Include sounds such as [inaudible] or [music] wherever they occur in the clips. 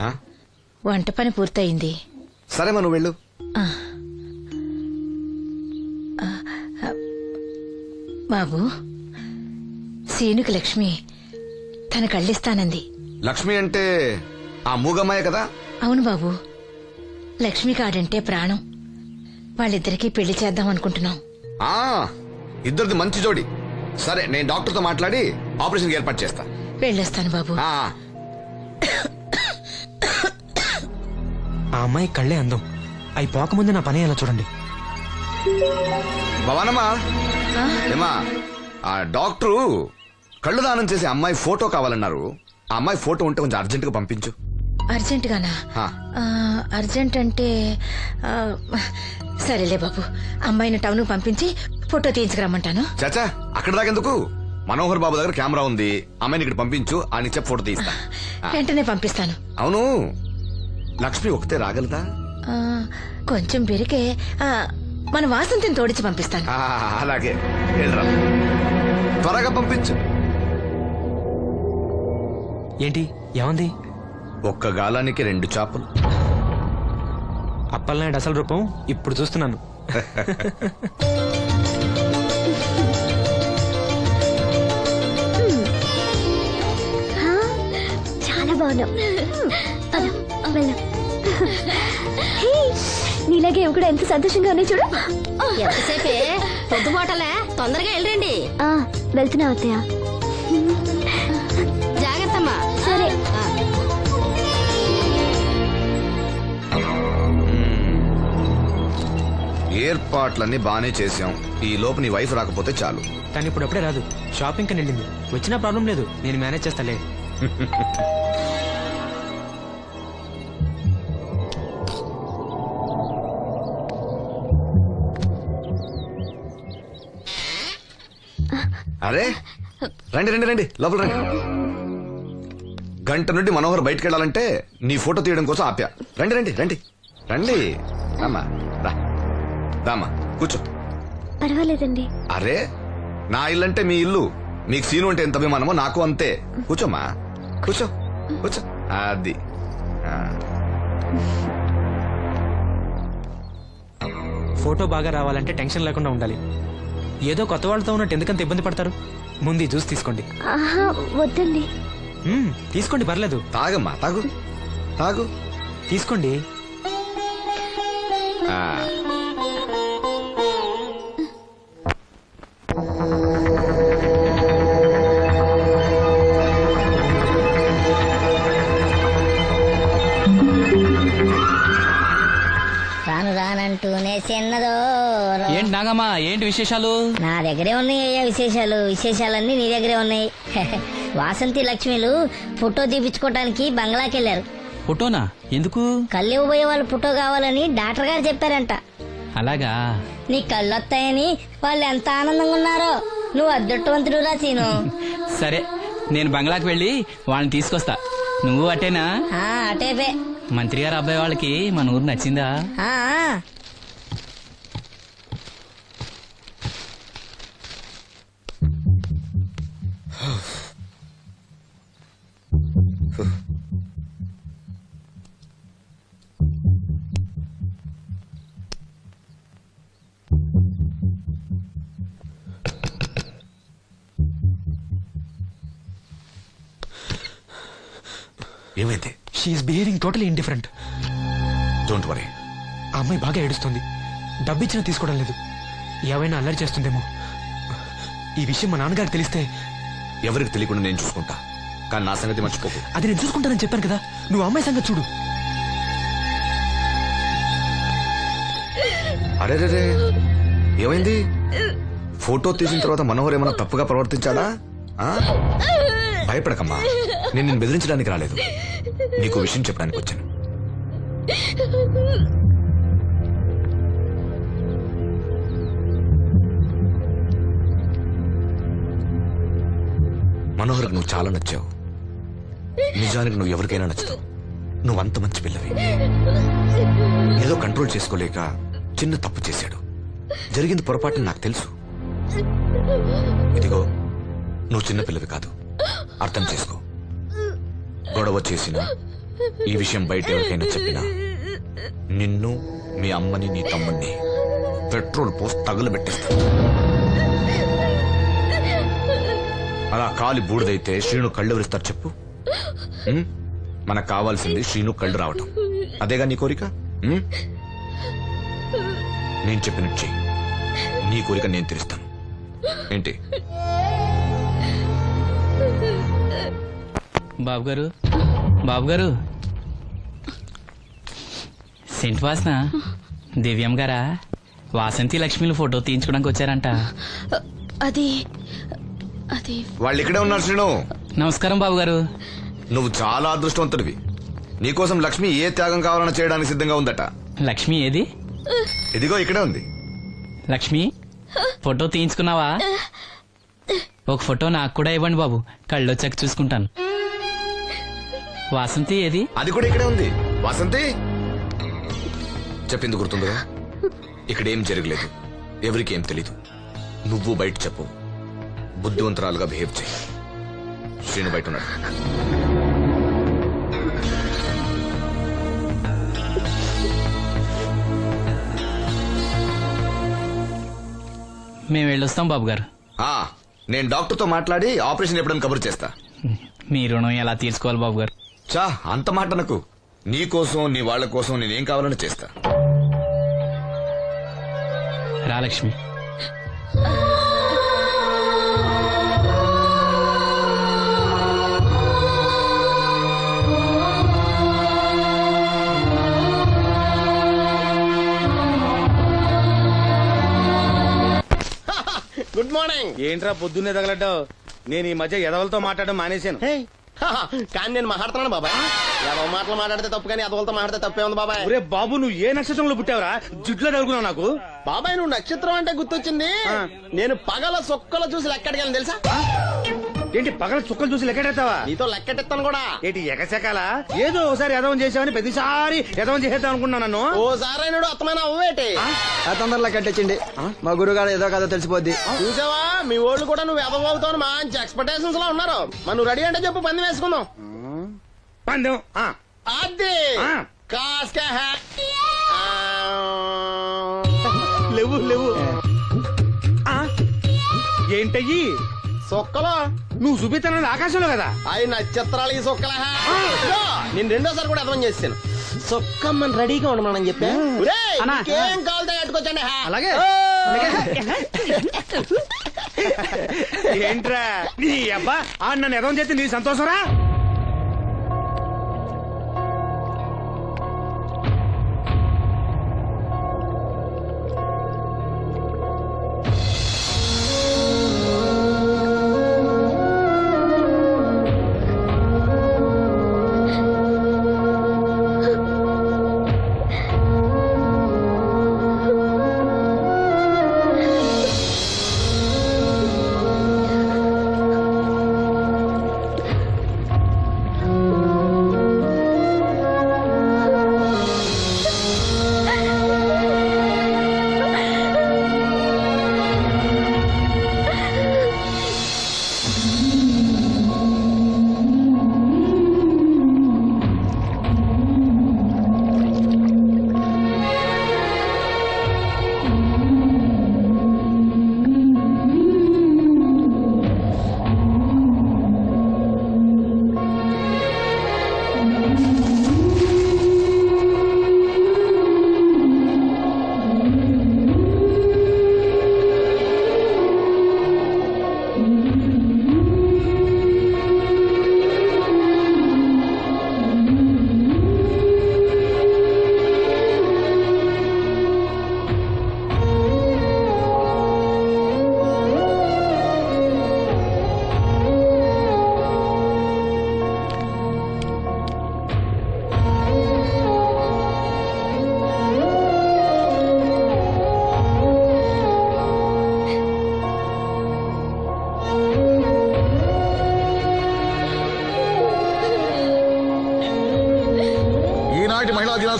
ఆ? వంట పని పూర్తయింది. సరే మనం వెళ్ళు. బాబు సీనుకి లక్ష్మి తన కళ్ళిస్తానంది. లక్ష్మి అంటే ఆ మూగమ్మాయే కదా? అవును బాబు లక్ష్మి కాడంటే ప్రాణం. వాళ్ళిద్దరికీ పెళ్ళి చేద్దాం అనుకుంటున్నాం. ఆ ఇద్దరిది మంచి జోడి. సరే నేను డాక్టర్తో మాట్లాడి ఆపరేషన్ ఏర్పాటు చేస్తా. వెళ్ళొస్తాను బాబు. ఆ, [coughs] ఆ అమ్మాయి కళ్ళే అందం. అవి పోకముందు నా పని ఎలా చూడండి. భవానమ్మా. ఆ? ఏమా ఆ డాక్టరు కళ్ళు దానం చేసే అమ్మాయి ఫోటో కావాలన్నారు. ఆ అమ్మాయి ఫోటో ఉంటే కొంచెం అర్జెంట్గా పంపించు అర్జెంట్ గానా అర్జెంట్ అంటే ఆ, సరేలే బాబు. అమ్మాయిని టౌన్ పంపించి ఫోటో తీయించుకురమ్మంటాను. చాచా అక్కడ దాకెందుకు మనోహర్ బాబు దగ్గర కెమెరా ఉంది. అమ్మాయిని ఇక్కడ పంపించు ఆయన చెప్పి ఫోటో తీస్తా వెంటనే పంపిస్తాను. అవును. లక్ష్మి ఒకతే రాగలదా? ఆ, కొంచెం పెరిగే మన వాసంతిని తోడిచి పంపిస్తాను. ఆ, అలాగే. వెళ్ళరా. త్వరగా పంపించు. ఏంటి? ఏమంది? ఒక్క గాలానికి రెండు చేపలు. అప్పలనాయుడు అసలు రూపం ఇప్పుడు చూస్తున్నాను. చాలా బాగున్నావు. పద, వెళ్దాం. హే, నీలాగే ఇవి కూడా ఎంత సంతోషంగా ఉన్నాయి చూడు. ఎంతసేపే? పొద్దుబాటలే తొందరగా వెళ్ళండి ఆ, వెళ్తున్నావు అత్తయ్య. జాగ్రత్త అమ్మా సరే ఏర్పాట్లన్నీ బానే చేసాం ఈ లోపు నీ వైఫ్ రాకపోతే చాలు. కానీ ఇప్పుడు అప్పుడే రాదు. షాపింగ్ కని వెళ్ళింది. వచ్చినా ప్రాబ్లం లేదు. నేను మేనేజ్ చేస్తాలే. [laughs] అరే రండి రండి రండి. లోపల రండి. గంట నుండి మనోహర్ బయటకు వెళ్ళాలంటే నీ ఫోటో తీయడం కోసం ఆప్యా. రండి రండి రండి. రండి. రామ్మా రా. రామ్మా కూర్చో. పర్వాలేదండి. అరే నా ఇల్లు అంటే మీ ఇల్లు. మీకు సీను అంటే ఎంత అభిమానమో నాకు అంతే. కూర్చోమ్మా. కూర్చో కూర్చో. అది. ఆ, ఫోటో బాగా రావాలంటే టెన్షన్ లేకుండా ఉండాలి. ఏదో కొత్త వాళ్ళతో ఉన్నట్టు ఎందుకంత ఇబ్బంది పడతారు? ముందు జ్యూస్ తీసుకోండి. ఆహా వద్దండి. మ్మ్, తీసుకోండి పర్లేదు. తాగమ్మా తాగు. తాగు. తీసుకోండి. ఆ, రానంటూనే చిన్నదో ఏంటి నాగమ్మా ఏంటి విశేషాలు? నా దగ్గరే ఉన్నాయి అయ్యా విశేషాలు. విశేషాలన్నీ నీ దగ్గరే ఉన్నాయి. [laughs] వాసంతి లక్ష్మిలు ఫోటో తీపించుకోవటానికి బంగ్లాకి వెళ్ళారు ఫోటోనా? ఎందుకు? కళ్ళు ఇవ్వబోయే వాళ్ళు ఫోటో కావాలని డాక్టర్ గారు చెప్పారంట. అలాగా? నీ కళ్ళు వస్తాయని వాళ్ళు ఎంత ఆనందంగా ఉన్నారో. నువ్వు అదృష్టవంతుడు రా సీను. [laughs] సరే నేను బంగ్లాకి వెళ్ళి వాళ్ళని తీసుకొస్తా. నువ్వు అటేనా? ఆ, అటేపే. మంత్రి గారు అబ్బాయి వాళ్ళకి మన ఊరు నచ్చిందా? ఆ, ఆ. ఏమైంది? She is behaving totally indifferent don't worry ఆ అమ్మాయి బాగా ఏడుస్తుంది. డబ్బిచ్చినా తీసుకోవడం లేదు. ఏవైనా అల్లరి చేస్తుందేమో. ఈ విషయం మా నాన్నగారికి తెలిస్తే ఎవరికి తెలియకుండా నేను చూసుకుంటా. కానీ నా సంగతి మర్చిపోకు. అది నేను చూసుకుంటానని చెప్పాను కదా. నువ్వు అమ్మాయి సంగతి చూడు. అరే రే ఏమైంది? ఫోటో తీసిన తర్వాత మనోహర్ ఏమైనా తప్పుగా ప్రవర్తించాడా? ఆ? భయపడకమ్మా. నేను నేను బెదిరించడానికి రాలేదు. నీకు విషయం చెప్పడానికి వచ్చాను. మనోహర్ నువ్వు చాలా నచ్చావు. నిజానికి నువ్వు ఎవరికైనా నచ్చుతావు. నువ్వు అంత మంచి పిల్లవి. ఏదో కంట్రోల్ చేసుకోలేక చిన్న తప్పు చేశాడు. జరిగింది పొరపాటు నాకు తెలుసు. ఇదిగో నువ్వు చిన్న పిల్లవి కాదు. అర్థం చేసుకో. గొడవ చేసిన ఈ విషయం బయట ఎవరికైనా చెప్పినా నిన్ను మీ అమ్మని నీ తమ్ముణ్ణి పెట్రోల్ పోసి తగులబెట్టేస్తా. అలా కాలి బూడిదైతే శ్రీను కళ్ళు ఎవరిస్తారు చెప్పు. మనకు కావాల్సింది శ్రీను కళ్ళు రావటం. అదేగా నీ కోరిక? నేను చెప్పినట్టు చెయ్యి. నీ కోరిక నేను తీరుస్తాను. ఏంటి? బాబు గారు బాబు గారు సెంట్ వాసన. దివ్యం గారా వాసంతి లక్ష్మిలు ఫోటో తీయించుకోవడానికి వచ్చారంట. అది అది. వాళ్ళు ఇక్కడే ఉన్నారు శ్రీను. నమస్కారం బాబు గారు నువ్వు చాలా అదృష్టవంతుడివి. నీకోసం లక్ష్మి ఏ త్యాగం కావాలన్నా చేయడానికి సిద్ధంగా ఉందట. లక్ష్మి ఏది? ఇదిగో ఇక్కడే ఉంది. లక్ష్మి ఫోటో తీయించుకున్నావా? ఒక ఫోటో నాకు కూడా ఇవ్వండి బాబు. కళ్ళు వచ్చాక చూసుకుంటాను వాసంతి ఏది? అది కూడా ఇక్కడే ఉంది. వాసంతి? చెప్పింది గుర్తుందిగా ఇక్కడ ఏం జరగలేదు. ఎవరికి ఏం తెలీదు. నువ్వు బయట చెప్పు. బుద్ధివంతరాలుగా బిహేవ్ చేయి. శ్రీను బయట ఉన్నాడు. మేము వెళ్ళొస్తాం బాబు గారు ఆ, నేను డాక్టర్తో మాట్లాడి ఆపరేషన్ ఎప్పుడని కబురు చేస్తా. మీ రుణం ఎలా తీర్చుకోవాలి బాబు గారు చా అంత మాట నాకు నీ కోసం నీ వాళ్ళ కోసం నేనేం కావాలని చేస్తా. రా లక్ష్మి గుడ్ మార్నింగ్ ఏంట్రా పొద్దున్నే తగలడ్డావు? నేను ఈ మధ్య ఎదవలతో మాట్లాడడం మానేశాను. కానీ నేను మాట్లాడుతున్నాను బాబాయ్. ఎవరి మాటలు మాట్లాడితే తప్పు కానీ అదవులతో మాట్లాడితే తప్పే ఉంది బాబాయ్. ఒరే బాబు నువ్వు ఏ నక్షత్రంలో పుట్టావురా? జుట్లో తగులుకున్నావు నాకు. బాబాయ్ నువ్వు నక్షత్రం అంటే గుర్తొచ్చింది. నేను పగల సొక్కలు చూసి లెక్కడికి తెలుసా? ఏంటి పగల చుక్కలు చూసి లెక్కెడతావా నీతో లెక్కెట్టిస్తాను కూడా. ఏంటి ఎగసెకాల? ఏదో ఒకసారి ఎదవం చేసావని ప్రతిసారి ఎదవం చేసేద్దాం అనుకున్నా నన్ను. ఓసారి అయినాడు అత్తమైన అవ్వేటి. తొందరలో కట్టించండి మా గురుగారు ఏదో కథ తెలిసిపోద్ది. చూసావా? మీ ఓళ్ళు కూడా నువ్వు ఎదవవుతావు మంచి ఎక్స్పెక్టేషన్స్లో ఉన్నారు. నువ్వు రెడీ అంటే చెప్పు పంది వేసుకుందాం. పందెం. ఆ, అది. ఆ. కాస్కా హే. ఆ. లేవు లేవు. ఆ, ఏంటయ్యి? సొక్కలో. నువ్వు చూపిస్తానది ఆకాశంలో కదా? అవి నక్షత్రాలు ఈ సొక్కల నేను రెండోసారి కూడా అర్థం చేశాను సొక్కమ్మని రెడీగా ఉండమని చెప్పా? ఏం కావాలి కట్టుకోవచ్చండి అలాగే. ఏంట్రా? నీ అబ్బా ఆ నన్ను ఎదవం చేస్తే నీ సంతోషరా?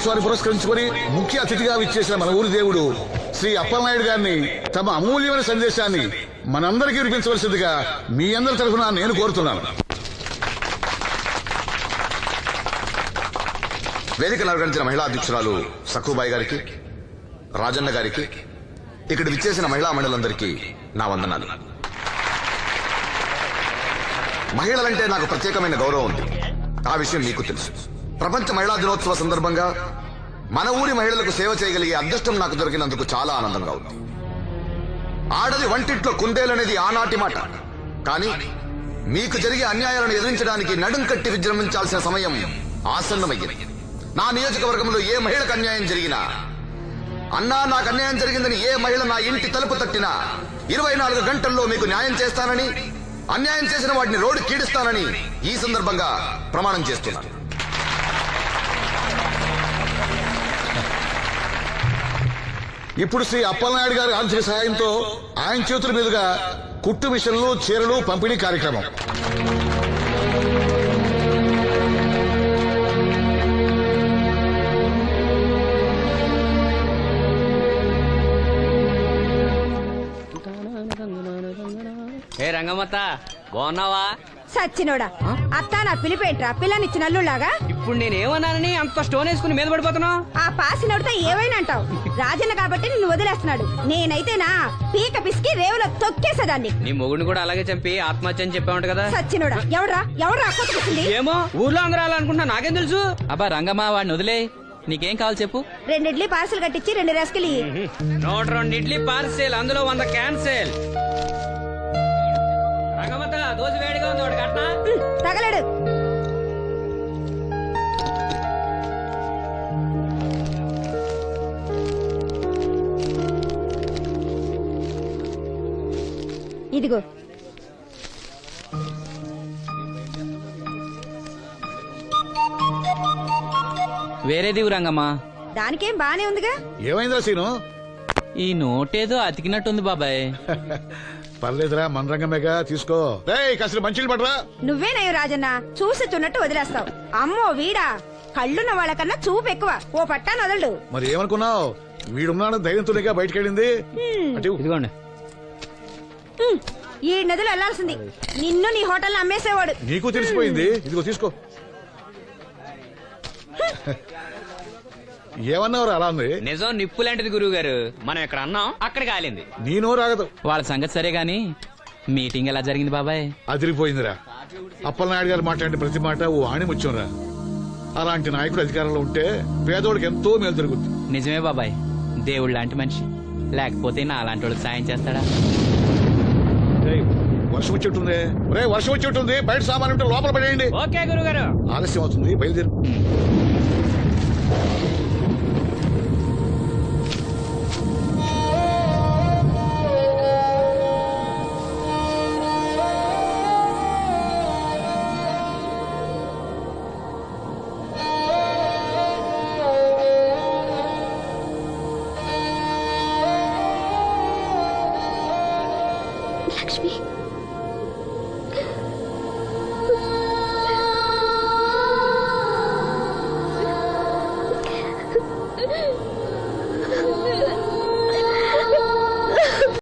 మహిళా పురస్కరించుకుని పురస్కరించుకొని ముఖ్య అతిథిగా విచ్చేసిన మన ఊరి దేవుడు శ్రీ అప్పలనాయుడు గారిని తమ అమూల్యమైన సందేశాన్ని మనందరికీ వినిపించవలసిందిగా మీ అందరి తరఫున నేను కోరుతున్నాను. వేదికను అలంకరించిన మహిళా అధ్యక్షురాలు సక్కుబాయి గారికి రాజన్న గారికి ఇక్కడ విచ్చేసిన మహిళా మండలందరికీ నా వందనాలు. మహిళలంటే నాకు ప్రత్యేకమైన గౌరవం ఉంది. ఆ విషయం మీకు తెలుసు. ప్రపంచ మహిళా దినోత్సవ సందర్భంగా మన ఊరి మహిళలకు సేవ చేయగలిగే అదృష్టం నాకు దొరికినందుకు చాలా ఆనందంగా ఉంది. ఆడది వంటింట్లో కుందేలనేది ఆనాటి మాట. కానీ మీకు జరిగే అన్యాయాలను ఎదిరించడానికి నడుం కట్టి విజృంభించాల్సిన సమయం ఆసన్నమయ్యింది. నా నియోజకవర్గంలో ఏ మహిళకు అన్యాయం జరిగినా అన్నా నాకు అన్యాయం జరిగిందని ఏ మహిళ నా ఇంటి తలుపు తట్టినా ఇరవై నాలుగు గంటల్లో మీకు న్యాయం చేస్తానని అన్యాయం చేసిన వాటిని రోడ్డు కీడిస్తానని ఈ సందర్భంగా ప్రమాణం చేస్తున్నాను. ఇప్పుడు శ్రీ అప్పలనాయుడు గారి ఆర్థిక సహాయంతో ఆయన చేతుల మీదుగా కుట్టు మిషన్లు చీరలు పంపిణీ కార్యక్రమం. ఏ రంగమ్మత్త బాగున్నావా? సచ్చినోడా అత్త నా పిలిపేంట్రా? పిల్లనిచ్చి నల్లులాగా ఇప్పుడు నేనేమన్నానని అంత స్టోన్ వేసుకుని మీద పడిపోతున్నావు? ఆ పాసినోడితో ఏవైనా అంటావు? రాజన్న కాబట్టి నిన్ను వదిలేస్తున్నాడు. నేనైతేనా పీక పిసికి రేవులో తొక్కేసేదాన్ని. నీ మొగుడిని కూడా అలాగే చంపి ఆత్మహత్య అని చెప్పావంట కదా? సచ్చినోడా ఎవడ్రా ఎవడ్రా కొట్టుకొచ్చింది ఏమో ఊర్లో అందరూ అలా అనుకుంటున్నా నాకేం తెలుసు? అబ్బా రంగమ్మ వాడిని వదిలే. నీకేం కావాలి చెప్పు? రెండు ఇడ్లీ పార్సల్ కట్టించి రెండు రసకిలి నూట రెండు ఇడ్లీ పార్సెల్ అందులో వంద క్యాన్సెల్. తగలడు. ఇదిగో. వేరేది రంగమ్మ దానికేం బానే ఉందిగా? ఏమైందా సీను? ఈ నోటేదో అతికినట్టుంది బాబాయ్. పర్లేదురా మన రంగమేగా తీసుకో. కాసిన మంచిలు పడరా నువ్వేనయ్యో రాజన్న చూసి చున్నట్టు వదిలేస్తావు. అమ్మో వీడా. కళ్ళున్న వాళ్ళకన్నా చూపు ఎక్కువ. ఓ పట్టాను వదలడు. మరి ఏమనుకున్నావు? వీడున్నాడు ధైర్యంతోనేగా బయటకెళ్ళింది. ఇదిగోండి. ఈ నదులు వెళ్ళాల్సింది నిన్ను నీ హోటల్ అమ్మేసేవాడు. నీకు తెలిసిపోయింది. ఇదిగో తీసుకో. ఏమన్నావు అలా ఉంది? నిజం నిప్పు లాంటిది గురువు గారు మనం ఇక్కడ అన్నాం అక్కడ కాలింది నీ నోరు ఆగదు. వాళ్ళ సంగతి సరే గాని మీటింగ్ ఎలా జరిగింది బాబాయ్? అదిరిపోయిందిరా. అప్పలనాయుడు గారు మాట్లాడిన ప్రతి మాట ఓ ఆణిముత్యంరా. అలాంటి నాయకుడు అధికారంలో ఉంటే పేదోడికి ఎంతో మేలు జరుగుతుంది నిజమే బాబాయ్. దేవుడు లాంటి మనిషి. లేకపోతే నా అలాంటి వాళ్ళకి సాయం చేస్తాడా? వర్షం వచ్చేట్టుంది రే వర్షం వచ్చేట్టుంది బయట సామాన్ ఉంటే లోపల పడేయండి. ఓకే గురుగారు. ఆలస్యం అవుతుంది. బయలుదేరు.